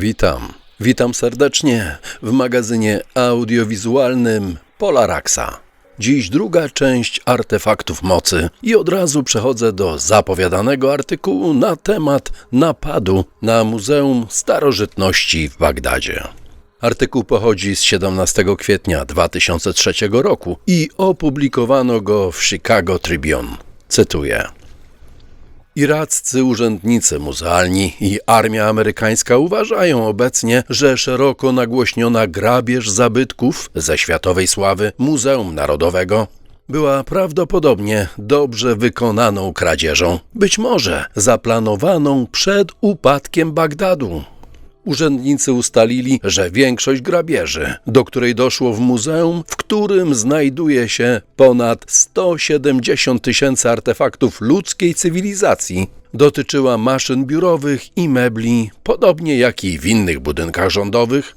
Witam. Witam serdecznie w magazynie audiowizualnym Polaraxa. Dziś druga część artefaktów mocy i od razu przechodzę do zapowiadanego artykułu na temat napadu na Muzeum Starożytności w Bagdadzie. Artykuł pochodzi z 17 kwietnia 2003 roku i opublikowano go w Chicago Tribune. Cytuję. Iraccy urzędnicy muzealni i armia amerykańska uważają obecnie, że szeroko nagłośniona grabież zabytków ze światowej sławy Muzeum Narodowego była prawdopodobnie dobrze wykonaną kradzieżą, być może zaplanowaną przed upadkiem Bagdadu. Urzędnicy ustalili, że większość grabieży, do której doszło w muzeum, w którym znajduje się ponad 170 tysięcy artefaktów ludzkiej cywilizacji, dotyczyła maszyn biurowych i mebli, podobnie jak i w innych budynkach rządowych,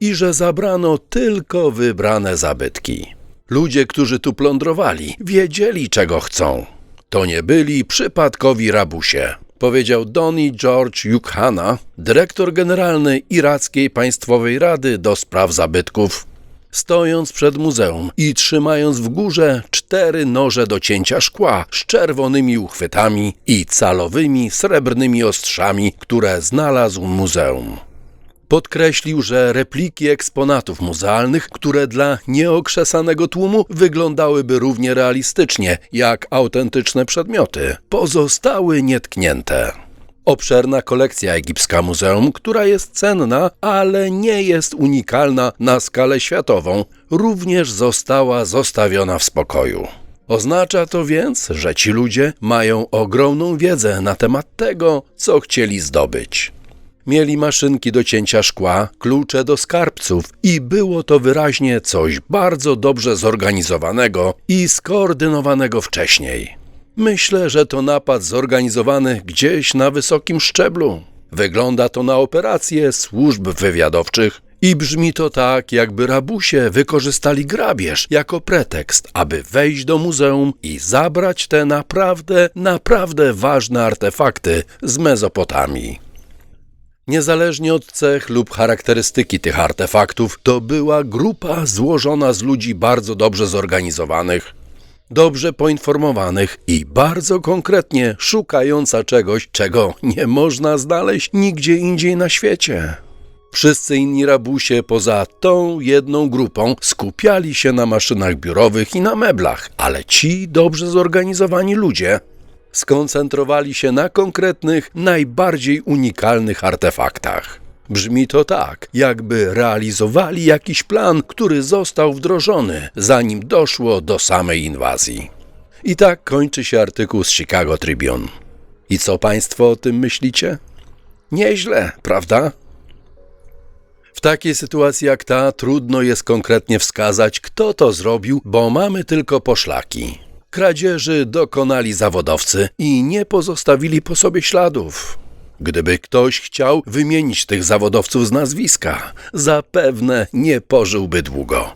i że zabrano tylko wybrane zabytki. Ludzie, którzy tu plądrowali, wiedzieli czego chcą. To nie byli przypadkowi rabusie powiedział Donny George Yukhana, dyrektor generalny Irackiej Państwowej Rady do Spraw Zabytków. Stojąc przed muzeum i trzymając w górze cztery noże do cięcia szkła z czerwonymi uchwytami i calowymi srebrnymi ostrzami, które znalazł muzeum. Podkreślił, że repliki eksponatów muzealnych, które dla nieokrzesanego tłumu wyglądałyby równie realistycznie jak autentyczne przedmioty, pozostały nietknięte. Obszerna kolekcja egipska muzeum, która jest cenna, ale nie jest unikalna na skalę światową, również została zostawiona w spokoju. Oznacza to więc, że ci ludzie mają ogromną wiedzę na temat tego, co chcieli zdobyć. Mieli maszynki do cięcia szkła, klucze do skarbców i było to wyraźnie coś bardzo dobrze zorganizowanego i skoordynowanego wcześniej. Myślę, że to napad zorganizowany gdzieś na wysokim szczeblu. Wygląda to na operację służb wywiadowczych i brzmi to tak, jakby rabusie wykorzystali grabież jako pretekst, aby wejść do muzeum i zabrać te naprawdę, naprawdę ważne artefakty z Mezopotamii. Niezależnie od cech lub charakterystyki tych artefaktów, to była grupa złożona z ludzi bardzo dobrze zorganizowanych, dobrze poinformowanych i bardzo konkretnie szukająca czegoś, czego nie można znaleźć nigdzie indziej na świecie. Wszyscy inni rabusie poza tą jedną grupą skupiali się na maszynach biurowych i na meblach, ale ci dobrze zorganizowani ludzie skoncentrowali się na konkretnych, najbardziej unikalnych artefaktach. Brzmi to tak, jakby realizowali jakiś plan, który został wdrożony, zanim doszło do samej inwazji. I tak kończy się artykuł z Chicago Tribune. I co Państwo o tym myślicie? Nieźle, prawda? W takiej sytuacji jak ta trudno jest konkretnie wskazać, kto to zrobił, bo mamy tylko poszlaki. Kradzieży dokonali zawodowcy i nie pozostawili po sobie śladów. Gdyby ktoś chciał wymienić tych zawodowców z nazwiska, zapewne nie pożyłby długo.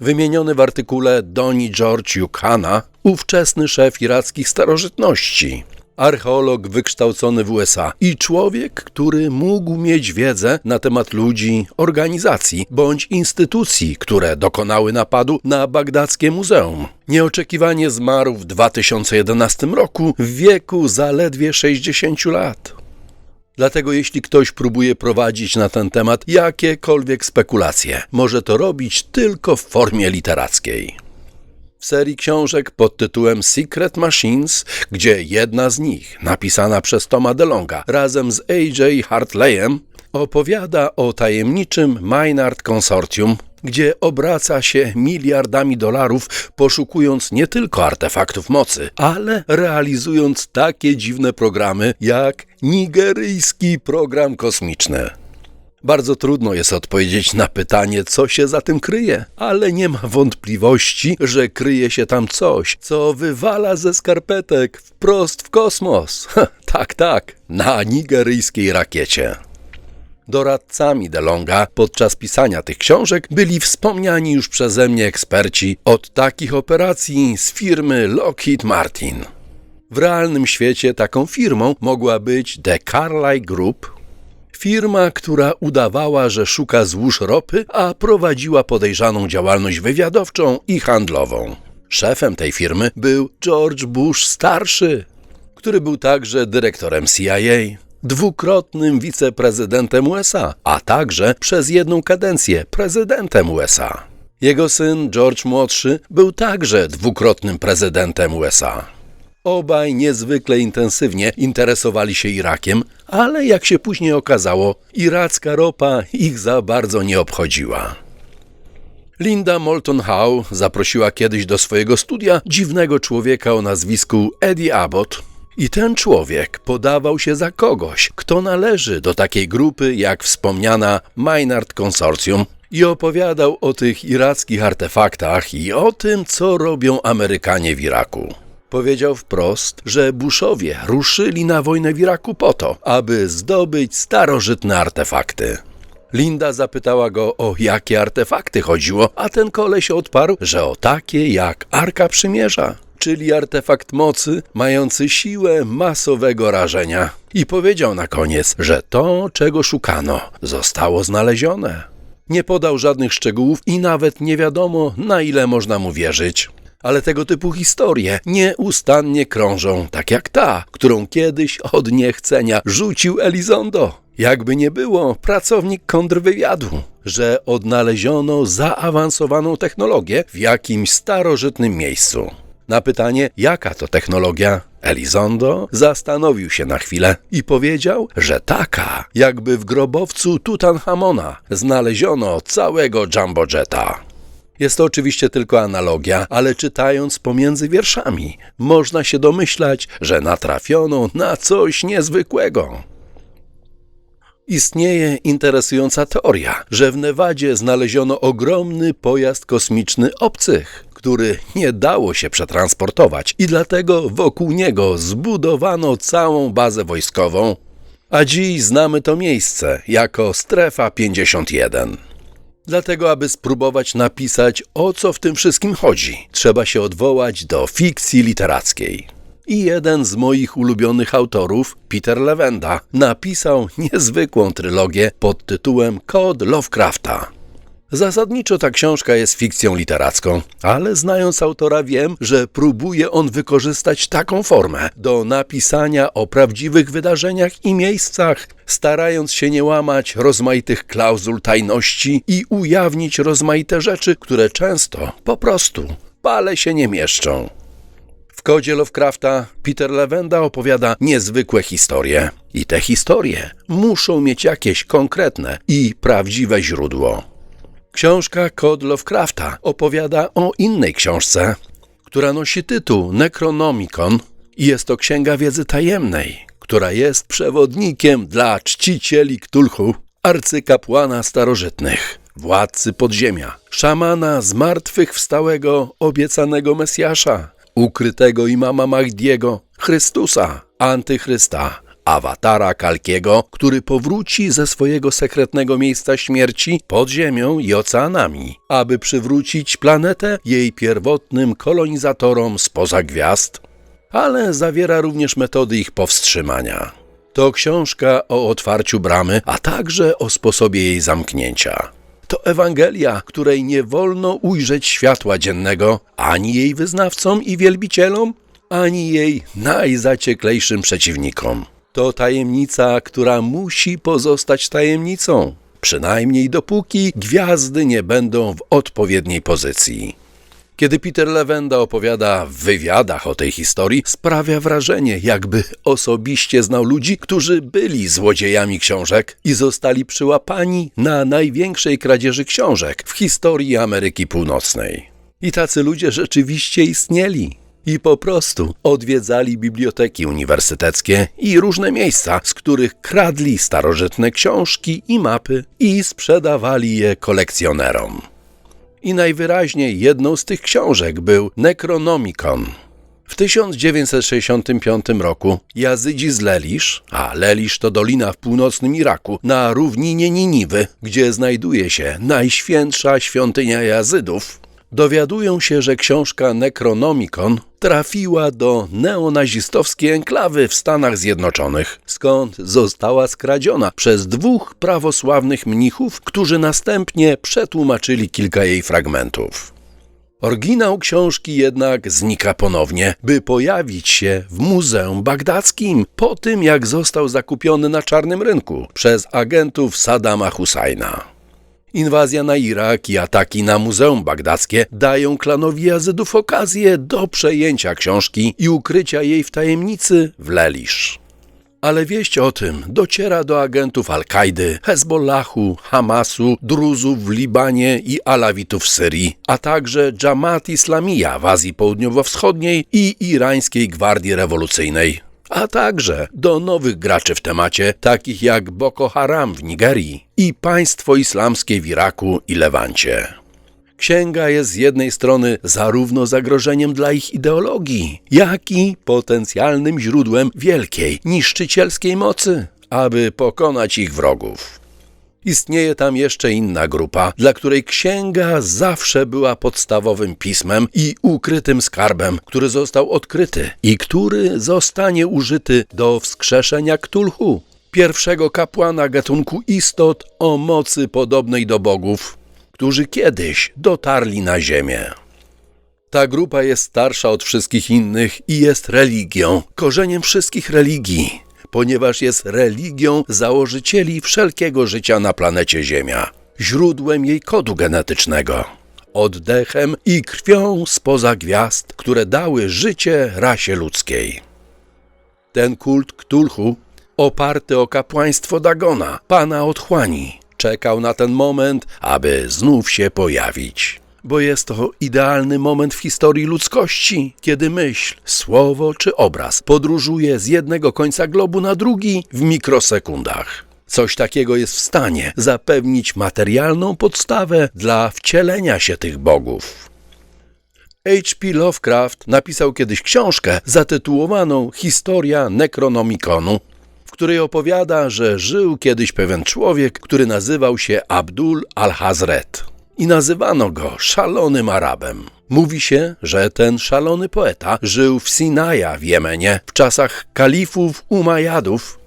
Wymieniony w artykule Doni George Yukhana, ówczesny szef irackich starożytności, archeolog wykształcony w USA i człowiek, który mógł mieć wiedzę na temat ludzi, organizacji bądź instytucji, które dokonały napadu na bagdackie muzeum. Nieoczekiwanie zmarł w 2011 roku w wieku zaledwie 60 lat. Dlatego jeśli ktoś próbuje prowadzić na ten temat jakiekolwiek spekulacje, może to robić tylko w formie literackiej serii książek pod tytułem Secret Machines, gdzie jedna z nich, napisana przez Toma DeLonga razem z AJ Hartleyem, opowiada o tajemniczym Maynard Consortium, gdzie obraca się miliardami dolarów, poszukując nie tylko artefaktów mocy, ale realizując takie dziwne programy jak nigeryjski program kosmiczny. Bardzo trudno jest odpowiedzieć na pytanie, co się za tym kryje, ale nie ma wątpliwości, że kryje się tam coś, co wywala ze skarpetek wprost w kosmos. tak, tak, na nigeryjskiej rakiecie. Doradcami DeLonga podczas pisania tych książek byli wspomniani już przeze mnie eksperci od takich operacji z firmy Lockheed Martin. W realnym świecie taką firmą mogła być The Carlyle Group, firma, która udawała, że szuka złóż ropy, a prowadziła podejrzaną działalność wywiadowczą i handlową. Szefem tej firmy był George Bush starszy, który był także dyrektorem CIA, dwukrotnym wiceprezydentem USA, a także przez jedną kadencję prezydentem USA. Jego syn George młodszy był także dwukrotnym prezydentem USA. Obaj niezwykle intensywnie interesowali się Irakiem, ale jak się później okazało, iracka ropa ich za bardzo nie obchodziła. Linda Moulton Howe zaprosiła kiedyś do swojego studia dziwnego człowieka o nazwisku Eddie Abbott. I ten człowiek podawał się za kogoś, kto należy do takiej grupy jak wspomniana Maynard Consortium i opowiadał o tych irackich artefaktach i o tym, co robią Amerykanie w Iraku. Powiedział wprost, że Bushowie ruszyli na wojnę w Iraku po to, aby zdobyć starożytne artefakty. Linda zapytała go, o jakie artefakty chodziło, a ten koleś odparł, że o takie jak Arka Przymierza, czyli artefakt mocy mający siłę masowego rażenia. I powiedział na koniec, że to, czego szukano, zostało znalezione. Nie podał żadnych szczegółów i nawet nie wiadomo, na ile można mu wierzyć ale tego typu historie nieustannie krążą, tak jak ta, którą kiedyś od niechcenia rzucił Elizondo. Jakby nie było, pracownik kontrwywiadu, że odnaleziono zaawansowaną technologię w jakimś starożytnym miejscu. Na pytanie, jaka to technologia, Elizondo zastanowił się na chwilę i powiedział, że taka, jakby w grobowcu Tutanchamona znaleziono całego Jumbo Jetta. Jest to oczywiście tylko analogia, ale czytając pomiędzy wierszami, można się domyślać, że natrafiono na coś niezwykłego. Istnieje interesująca teoria, że w Nevadzie znaleziono ogromny pojazd kosmiczny obcych, który nie dało się przetransportować i dlatego wokół niego zbudowano całą bazę wojskową, a dziś znamy to miejsce jako Strefa 51. Dlatego, aby spróbować napisać, o co w tym wszystkim chodzi, trzeba się odwołać do fikcji literackiej. I jeden z moich ulubionych autorów, Peter Lewenda, napisał niezwykłą trylogię pod tytułem Kod Lovecrafta. Zasadniczo ta książka jest fikcją literacką, ale znając autora wiem, że próbuje on wykorzystać taką formę do napisania o prawdziwych wydarzeniach i miejscach, starając się nie łamać rozmaitych klauzul tajności i ujawnić rozmaite rzeczy, które często po prostu pale się nie mieszczą. W kodzie Lovecrafta Peter Lewenda opowiada niezwykłe historie. I te historie muszą mieć jakieś konkretne i prawdziwe źródło. Książka Kod Lovecrafta opowiada o innej książce, która nosi tytuł Necronomicon. I jest to księga wiedzy tajemnej, która jest przewodnikiem dla czcicieli Ktulchu, arcykapłana starożytnych, władcy podziemia, szamana zmartwychwstałego obiecanego Mesjasza, ukrytego imama Mahdiego, Chrystusa, antychrysta, awatara Kalkiego, który powróci ze swojego sekretnego miejsca śmierci pod ziemią i oceanami, aby przywrócić planetę jej pierwotnym kolonizatorom spoza gwiazd, ale zawiera również metody ich powstrzymania. To książka o otwarciu bramy, a także o sposobie jej zamknięcia. To Ewangelia, której nie wolno ujrzeć światła dziennego ani jej wyznawcom i wielbicielom, ani jej najzacieklejszym przeciwnikom. To tajemnica, która musi pozostać tajemnicą, przynajmniej dopóki gwiazdy nie będą w odpowiedniej pozycji. Kiedy Peter Lewenda opowiada w wywiadach o tej historii, sprawia wrażenie, jakby osobiście znał ludzi, którzy byli złodziejami książek i zostali przyłapani na największej kradzieży książek w historii Ameryki Północnej. I tacy ludzie rzeczywiście istnieli i po prostu odwiedzali biblioteki uniwersyteckie i różne miejsca, z których kradli starożytne książki i mapy i sprzedawali je kolekcjonerom. I najwyraźniej jedną z tych książek był Necronomicon. W 1965 roku Jazydzi z Lelisz, a Lelisz to dolina w północnym Iraku, na równinie Niniwy, gdzie znajduje się najświętsza świątynia Jazydów, dowiadują się, że książka Necronomicon trafiła do neonazistowskiej enklawy w Stanach Zjednoczonych, skąd została skradziona przez dwóch prawosławnych mnichów, którzy następnie przetłumaczyli kilka jej fragmentów. Oryginał książki jednak znika ponownie, by pojawić się w Muzeum Bagdackim po tym, jak został zakupiony na czarnym rynku przez agentów Saddama Husajna. Inwazja na Irak i ataki na Muzeum Bagdackie dają klanowi Jazydów okazję do przejęcia książki i ukrycia jej w tajemnicy w Lelisz. Ale wieść o tym dociera do agentów Al-Kaidy, Hezbollahu, Hamasu, Druzów w Libanie i Alawitów w Syrii, a także Jamaat Islamija w Azji Południowo-Wschodniej i Irańskiej Gwardii Rewolucyjnej a także do nowych graczy w temacie, takich jak Boko Haram w Nigerii i państwo islamskie w Iraku i Lewancie. Księga jest z jednej strony zarówno zagrożeniem dla ich ideologii, jak i potencjalnym źródłem wielkiej, niszczycielskiej mocy, aby pokonać ich wrogów. Istnieje tam jeszcze inna grupa, dla której księga zawsze była podstawowym pismem i ukrytym skarbem, który został odkryty i który zostanie użyty do wskrzeszenia Ktulhu, pierwszego kapłana gatunku istot o mocy podobnej do bogów, którzy kiedyś dotarli na Ziemię. Ta grupa jest starsza od wszystkich innych i jest religią, korzeniem wszystkich religii, ponieważ jest religią założycieli wszelkiego życia na planecie Ziemia, źródłem jej kodu genetycznego, oddechem i krwią spoza gwiazd, które dały życie rasie ludzkiej. Ten kult Ktulhu, oparty o kapłaństwo Dagona, pana otchłani, czekał na ten moment, aby znów się pojawić bo jest to idealny moment w historii ludzkości, kiedy myśl, słowo czy obraz podróżuje z jednego końca globu na drugi w mikrosekundach. Coś takiego jest w stanie zapewnić materialną podstawę dla wcielenia się tych bogów. H.P. Lovecraft napisał kiedyś książkę zatytułowaną Historia Necronomiconu, w której opowiada, że żył kiedyś pewien człowiek, który nazywał się Abdul al-Hazret i nazywano go szalonym Arabem. Mówi się, że ten szalony poeta żył w Sinaja w Jemenie w czasach kalifów Umajadów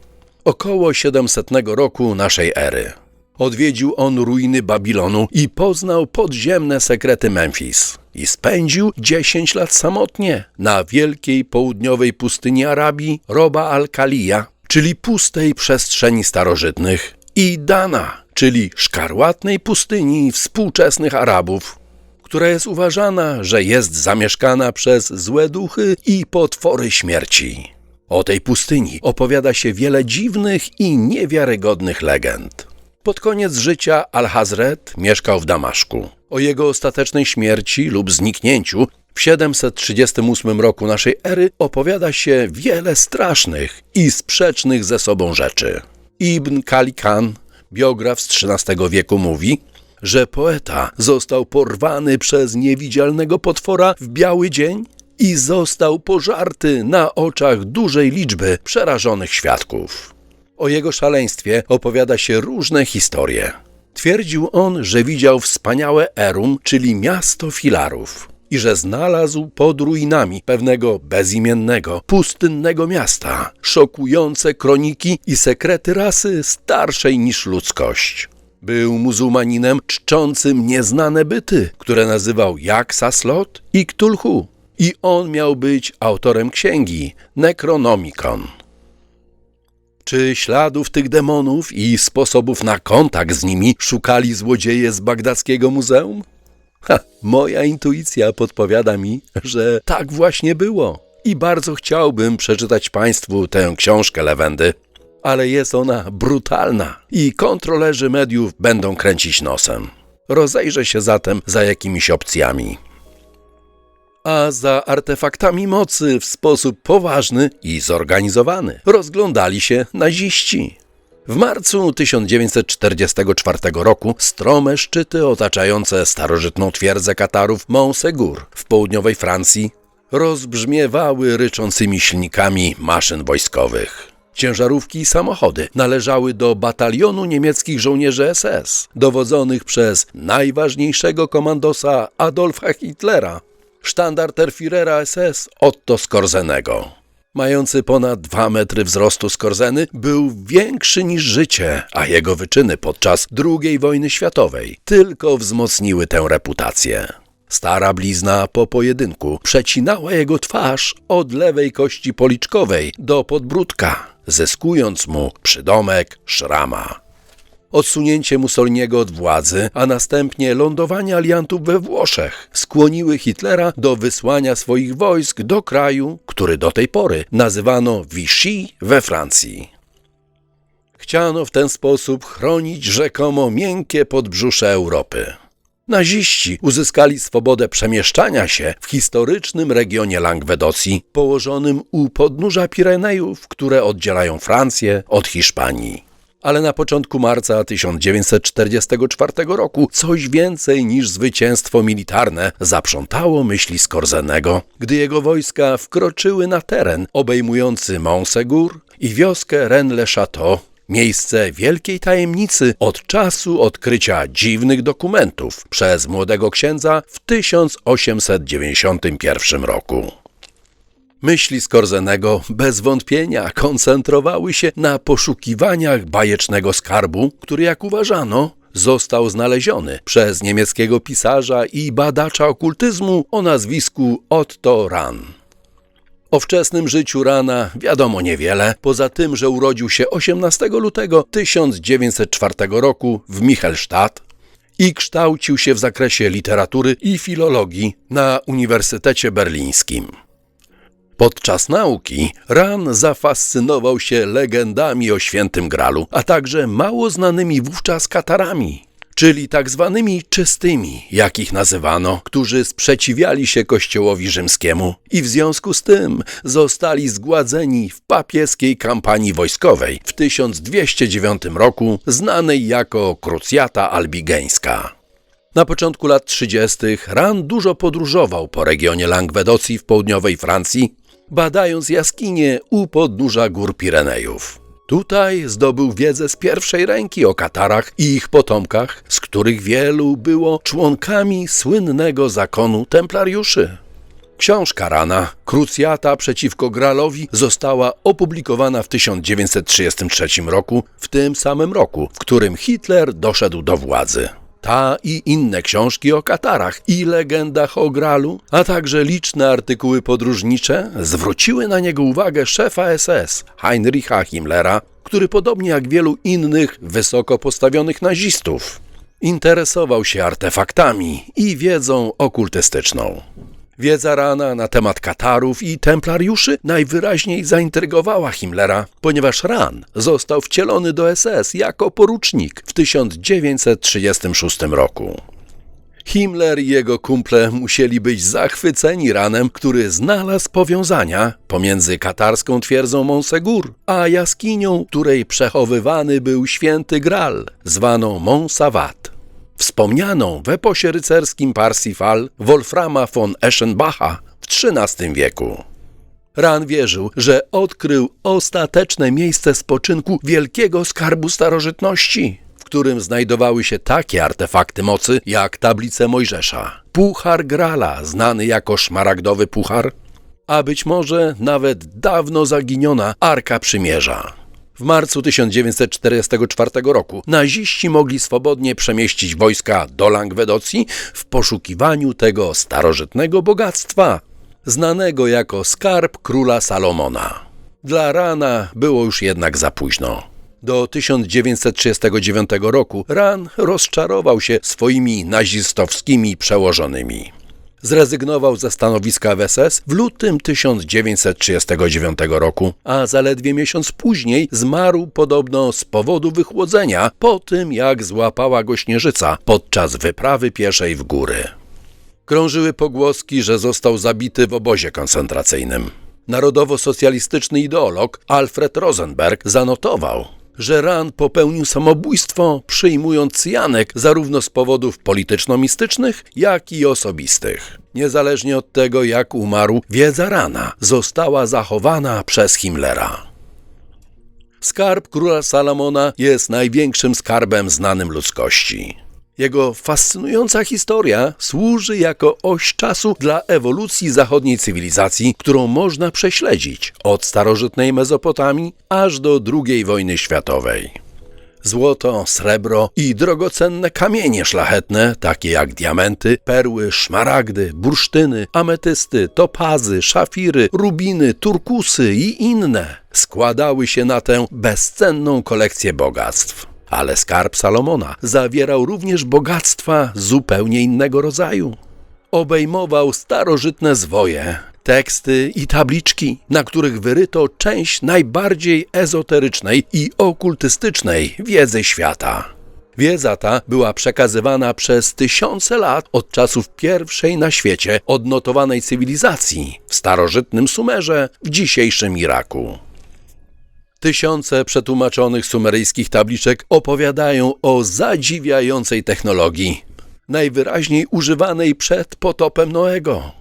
około 700 roku naszej ery. Odwiedził on ruiny Babilonu i poznał podziemne sekrety Memphis. I spędził 10 lat samotnie na wielkiej południowej pustyni Arabii Roba al-Kalija, czyli pustej przestrzeni starożytnych, i Dana, czyli szkarłatnej pustyni współczesnych Arabów, która jest uważana, że jest zamieszkana przez złe duchy i potwory śmierci. O tej pustyni opowiada się wiele dziwnych i niewiarygodnych legend. Pod koniec życia Al-Hazret mieszkał w Damaszku. O jego ostatecznej śmierci lub zniknięciu w 738 roku naszej ery opowiada się wiele strasznych i sprzecznych ze sobą rzeczy. Ibn Kalikan biograf z XIII wieku mówi, że poeta został porwany przez niewidzialnego potwora w biały dzień i został pożarty na oczach dużej liczby przerażonych świadków. O jego szaleństwie opowiada się różne historie. Twierdził on, że widział wspaniałe Erum, czyli miasto filarów i że znalazł pod ruinami pewnego bezimiennego, pustynnego miasta szokujące kroniki i sekrety rasy starszej niż ludzkość. Był muzułmaninem czczącym nieznane byty, które nazywał jak Saslot i Ktulhu. I on miał być autorem księgi Necronomicon. Czy śladów tych demonów i sposobów na kontakt z nimi szukali złodzieje z bagdackiego muzeum? Ha, moja intuicja podpowiada mi, że tak właśnie było. I bardzo chciałbym przeczytać Państwu tę książkę Lewendy, ale jest ona brutalna i kontrolerzy mediów będą kręcić nosem. Rozejrzę się zatem za jakimiś opcjami. A za artefaktami mocy w sposób poważny i zorganizowany rozglądali się naziści. W marcu 1944 roku strome szczyty otaczające starożytną twierdzę Katarów Montsegur w południowej Francji rozbrzmiewały ryczącymi silnikami maszyn wojskowych. Ciężarówki i samochody należały do batalionu niemieckich żołnierzy SS, dowodzonych przez najważniejszego komandosa Adolfa Hitlera, sztandarterführera SS Otto Skorzenego. Mający ponad dwa metry wzrostu Skorzeny, był większy niż życie, a jego wyczyny podczas II wojny światowej tylko wzmocniły tę reputację. Stara blizna po pojedynku przecinała jego twarz od lewej kości policzkowej do podbródka, zyskując mu przydomek szrama. Odsunięcie Mussoliniego od władzy, a następnie lądowanie aliantów we Włoszech skłoniły Hitlera do wysłania swoich wojsk do kraju, który do tej pory nazywano Vichy we Francji. Chciano w ten sposób chronić rzekomo miękkie podbrzusze Europy. Naziści uzyskali swobodę przemieszczania się w historycznym regionie Langwedocji, położonym u podnóża Pirenejów, które oddzielają Francję od Hiszpanii. Ale na początku marca 1944 roku coś więcej niż zwycięstwo militarne zaprzątało myśli Skorzenego, gdy jego wojska wkroczyły na teren obejmujący Montsegur i wioskę Rennes-le-Château, miejsce wielkiej tajemnicy od czasu odkrycia dziwnych dokumentów przez młodego księdza w 1891 roku. Myśli Skorzenego bez wątpienia koncentrowały się na poszukiwaniach bajecznego skarbu, który, jak uważano, został znaleziony przez niemieckiego pisarza i badacza okultyzmu o nazwisku Otto Rahn. O wczesnym życiu Rana wiadomo niewiele, poza tym, że urodził się 18 lutego 1904 roku w Michelstadt i kształcił się w zakresie literatury i filologii na Uniwersytecie Berlińskim. Podczas nauki Ran zafascynował się legendami o świętym Gralu, a także mało znanymi wówczas Katarami, czyli tak zwanymi czystymi, jak ich nazywano, którzy sprzeciwiali się kościołowi rzymskiemu i w związku z tym zostali zgładzeni w papieskiej kampanii wojskowej w 1209 roku, znanej jako Krucjata Albigeńska. Na początku lat 30. Ran dużo podróżował po regionie Langwedocji w południowej Francji, badając jaskinie u podnóża gór Pirenejów. Tutaj zdobył wiedzę z pierwszej ręki o Katarach i ich potomkach, z których wielu było członkami słynnego zakonu templariuszy. Książka Rana, Krucjata przeciwko Gralowi, została opublikowana w 1933 roku, w tym samym roku, w którym Hitler doszedł do władzy. Ta i inne książki o Katarach i legendach o Gralu, a także liczne artykuły podróżnicze zwróciły na niego uwagę szefa SS Heinricha Himmlera, który podobnie jak wielu innych wysoko postawionych nazistów interesował się artefaktami i wiedzą okultystyczną. Wiedza Rana na temat Katarów i templariuszy najwyraźniej zaintrygowała Himmlera, ponieważ Ran został wcielony do SS jako porucznik w 1936 roku. Himmler i jego kumple musieli być zachwyceni ranem, który znalazł powiązania pomiędzy katarską twierdzą Monsegur, a jaskinią, której przechowywany był święty Gral, zwaną Monsavat wspomnianą w eposie rycerskim Parsifal Wolframa von Eschenbacha w XIII wieku. Ran wierzył, że odkrył ostateczne miejsce spoczynku wielkiego skarbu starożytności, w którym znajdowały się takie artefakty mocy jak tablice Mojżesza, puchar Grala, znany jako szmaragdowy puchar, a być może nawet dawno zaginiona Arka Przymierza. W marcu 1944 roku naziści mogli swobodnie przemieścić wojska do Langwedocji w poszukiwaniu tego starożytnego bogactwa, znanego jako skarb króla Salomona. Dla Rana było już jednak za późno. Do 1939 roku Ran rozczarował się swoimi nazistowskimi przełożonymi. Zrezygnował ze stanowiska w SS w lutym 1939 roku, a zaledwie miesiąc później zmarł podobno z powodu wychłodzenia po tym, jak złapała go śnieżyca podczas wyprawy pieszej w góry. Krążyły pogłoski, że został zabity w obozie koncentracyjnym. Narodowo-socjalistyczny ideolog Alfred Rosenberg zanotował, że Ran popełnił samobójstwo, przyjmując cyjanek zarówno z powodów polityczno-mistycznych, jak i osobistych. Niezależnie od tego, jak umarł, wiedza Rana została zachowana przez Himmlera. Skarb króla Salomona jest największym skarbem znanym ludzkości. Jego fascynująca historia służy jako oś czasu dla ewolucji zachodniej cywilizacji, którą można prześledzić od starożytnej Mezopotamii aż do II wojny światowej. Złoto, srebro i drogocenne kamienie szlachetne, takie jak diamenty, perły, szmaragdy, bursztyny, ametysty, topazy, szafiry, rubiny, turkusy i inne, składały się na tę bezcenną kolekcję bogactw. Ale skarb Salomona zawierał również bogactwa zupełnie innego rodzaju. Obejmował starożytne zwoje, teksty i tabliczki, na których wyryto część najbardziej ezoterycznej i okultystycznej wiedzy świata. Wiedza ta była przekazywana przez tysiące lat od czasów pierwszej na świecie odnotowanej cywilizacji w starożytnym Sumerze w dzisiejszym Iraku. Tysiące przetłumaczonych sumeryjskich tabliczek opowiadają o zadziwiającej technologii, najwyraźniej używanej przed potopem Noego.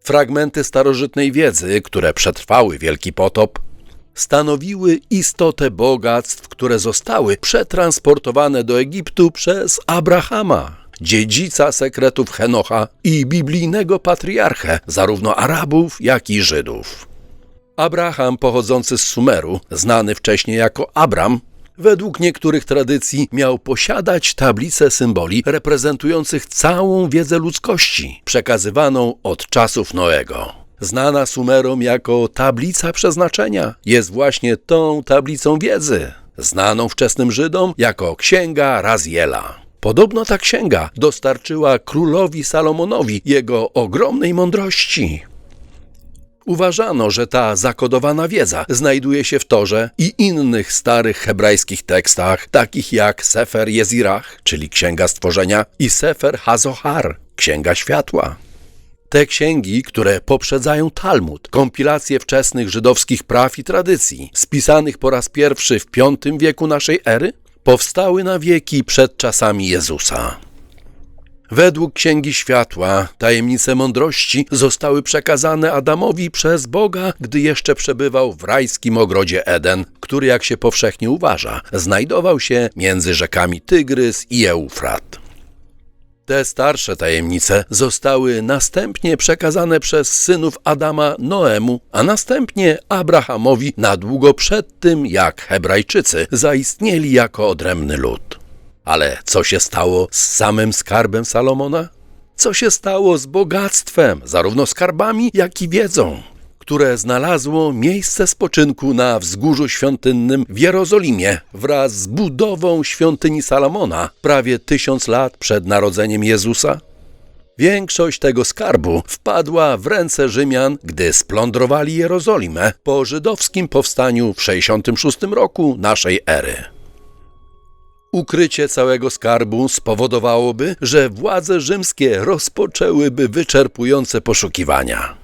Fragmenty starożytnej wiedzy, które przetrwały Wielki Potop, stanowiły istotę bogactw, które zostały przetransportowane do Egiptu przez Abrahama, dziedzica sekretów Henocha i biblijnego patriarchę zarówno Arabów, jak i Żydów. Abraham, pochodzący z Sumeru, znany wcześniej jako Abram, według niektórych tradycji miał posiadać tablicę symboli reprezentujących całą wiedzę ludzkości, przekazywaną od czasów Noego. Znana Sumerom jako tablica przeznaczenia, jest właśnie tą tablicą wiedzy, znaną wczesnym Żydom jako Księga Raziela. Podobno ta księga dostarczyła królowi Salomonowi jego ogromnej mądrości. Uważano, że ta zakodowana wiedza znajduje się w Torze i innych starych hebrajskich tekstach, takich jak Sefer Jezirach, czyli Księga Stworzenia, i Sefer Hazohar, Księga Światła. Te księgi, które poprzedzają Talmud, kompilacje wczesnych żydowskich praw i tradycji, spisanych po raz pierwszy w V wieku naszej ery, powstały na wieki przed czasami Jezusa. Według Księgi Światła tajemnice mądrości zostały przekazane Adamowi przez Boga, gdy jeszcze przebywał w rajskim ogrodzie Eden, który, jak się powszechnie uważa, znajdował się między rzekami Tygrys i Eufrat. Te starsze tajemnice zostały następnie przekazane przez synów Adama Noemu, a następnie Abrahamowi na długo przed tym, jak Hebrajczycy zaistnieli jako odrębny lud. Ale co się stało z samym skarbem Salomona? Co się stało z bogactwem, zarówno skarbami, jak i wiedzą, które znalazło miejsce spoczynku na wzgórzu świątynnym w Jerozolimie wraz z budową świątyni Salomona prawie tysiąc lat przed narodzeniem Jezusa? Większość tego skarbu wpadła w ręce Rzymian, gdy splądrowali Jerozolimę po żydowskim powstaniu w 66 roku naszej ery. Ukrycie całego skarbu spowodowałoby, że władze rzymskie rozpoczęłyby wyczerpujące poszukiwania.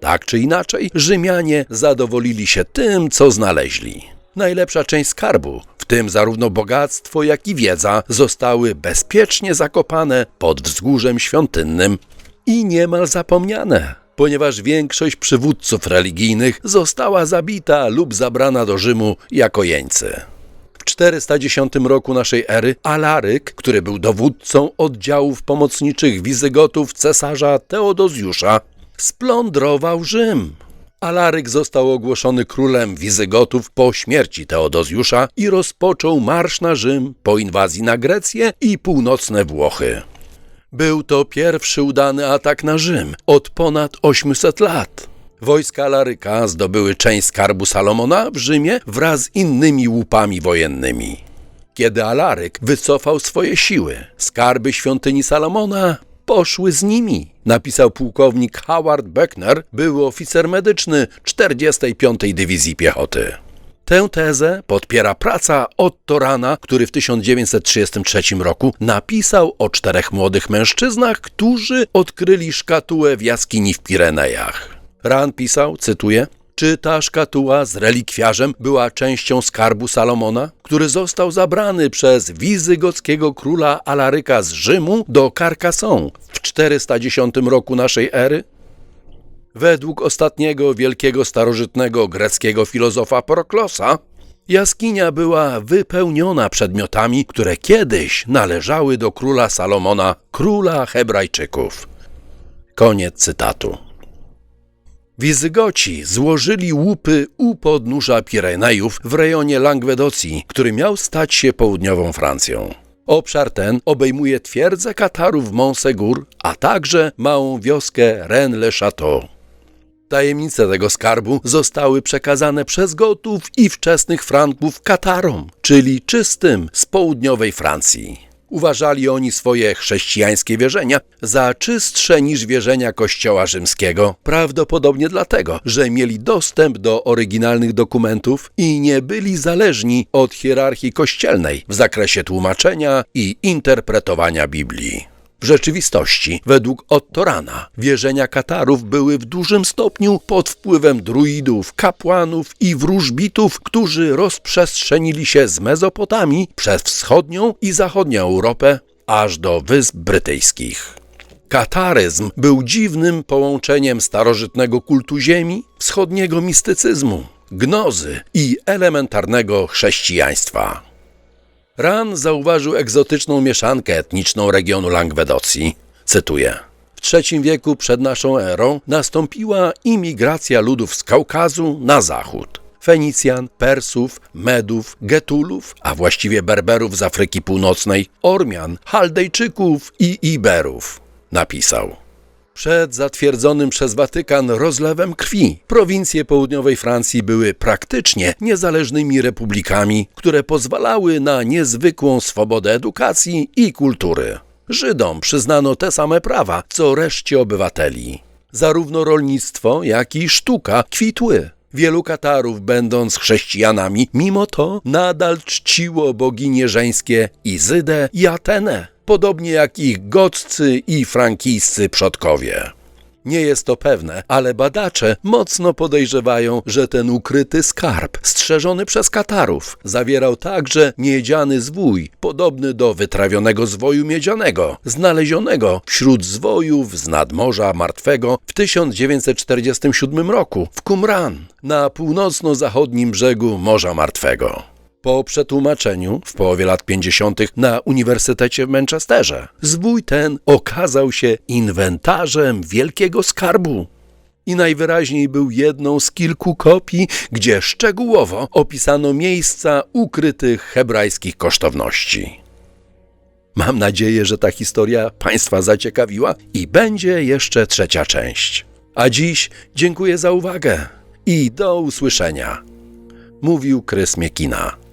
Tak czy inaczej, Rzymianie zadowolili się tym, co znaleźli. Najlepsza część skarbu, w tym zarówno bogactwo, jak i wiedza, zostały bezpiecznie zakopane pod wzgórzem świątynnym i niemal zapomniane, ponieważ większość przywódców religijnych została zabita lub zabrana do Rzymu jako jeńcy. W 410 roku naszej ery Alaryk, który był dowódcą oddziałów pomocniczych Wizygotów cesarza Teodozjusza, splądrował Rzym. Alaryk został ogłoszony królem Wizygotów po śmierci Teodozjusza i rozpoczął marsz na Rzym po inwazji na Grecję i północne Włochy. Był to pierwszy udany atak na Rzym od ponad 800 lat. Wojska Laryka zdobyły część skarbu Salomona w Rzymie wraz z innymi łupami wojennymi. Kiedy Alaryk wycofał swoje siły, skarby świątyni Salomona poszły z nimi, napisał pułkownik Howard Beckner, był oficer medyczny 45. Dywizji Piechoty. Tę tezę podpiera praca Otto Rana, który w 1933 roku napisał o czterech młodych mężczyznach, którzy odkryli szkatułę w jaskini w Pirenejach. Ran pisał, cytuję, Czy ta szkatuła z relikwiarzem była częścią skarbu Salomona, który został zabrany przez wizygockiego króla Alaryka z Rzymu do Carcassonne w 410 roku naszej ery? Według ostatniego wielkiego starożytnego greckiego filozofa Proklosa, jaskinia była wypełniona przedmiotami, które kiedyś należały do króla Salomona, króla Hebrajczyków. Koniec cytatu. Wizygoci złożyli łupy u podnóża Pirenejów w rejonie Langwedocji, który miał stać się południową Francją. Obszar ten obejmuje twierdzę Katarów w Montsegur, a także małą wioskę Rennes-le-Château. Tajemnice tego skarbu zostały przekazane przez Gotów i wczesnych Franków Katarom, czyli czystym z południowej Francji. Uważali oni swoje chrześcijańskie wierzenia za czystsze niż wierzenia Kościoła rzymskiego, prawdopodobnie dlatego, że mieli dostęp do oryginalnych dokumentów i nie byli zależni od hierarchii kościelnej w zakresie tłumaczenia i interpretowania Biblii. W rzeczywistości, według Ottorana, wierzenia Katarów były w dużym stopniu pod wpływem druidów, kapłanów i wróżbitów, którzy rozprzestrzenili się z Mezopotamii przez wschodnią i zachodnią Europę aż do Wysp Brytyjskich. Kataryzm był dziwnym połączeniem starożytnego kultu ziemi, wschodniego mistycyzmu, gnozy i elementarnego chrześcijaństwa. Ran zauważył egzotyczną mieszankę etniczną regionu Langwedocji. Cytuję. W III wieku przed naszą erą nastąpiła imigracja ludów z Kaukazu na zachód. Fenicjan, Persów, Medów, Getulów, a właściwie Berberów z Afryki Północnej, Ormian, Chaldejczyków i Iberów, napisał. Przed zatwierdzonym przez Watykan rozlewem krwi prowincje południowej Francji były praktycznie niezależnymi republikami, które pozwalały na niezwykłą swobodę edukacji i kultury. Żydom przyznano te same prawa, co reszcie obywateli. Zarówno rolnictwo, jak i sztuka kwitły. Wielu Katarów, będąc chrześcijanami, mimo to nadal czciło boginie żeńskie Izydę i Atenę podobnie jak ich goccy i frankijscy przodkowie. Nie jest to pewne, ale badacze mocno podejrzewają, że ten ukryty skarb, strzeżony przez Katarów, zawierał także miedziany zwój, podobny do wytrawionego zwoju miedzianego, znalezionego wśród zwojów z nadmorza Martwego w 1947 roku w Qumran, na północno-zachodnim brzegu Morza Martwego. Po przetłumaczeniu w połowie lat 50. na Uniwersytecie w Manchesterze zwój ten okazał się inwentarzem wielkiego skarbu i najwyraźniej był jedną z kilku kopii, gdzie szczegółowo opisano miejsca ukrytych hebrajskich kosztowności. Mam nadzieję, że ta historia Państwa zaciekawiła i będzie jeszcze trzecia część. A dziś dziękuję za uwagę i do usłyszenia. Mówił Krys Miekina.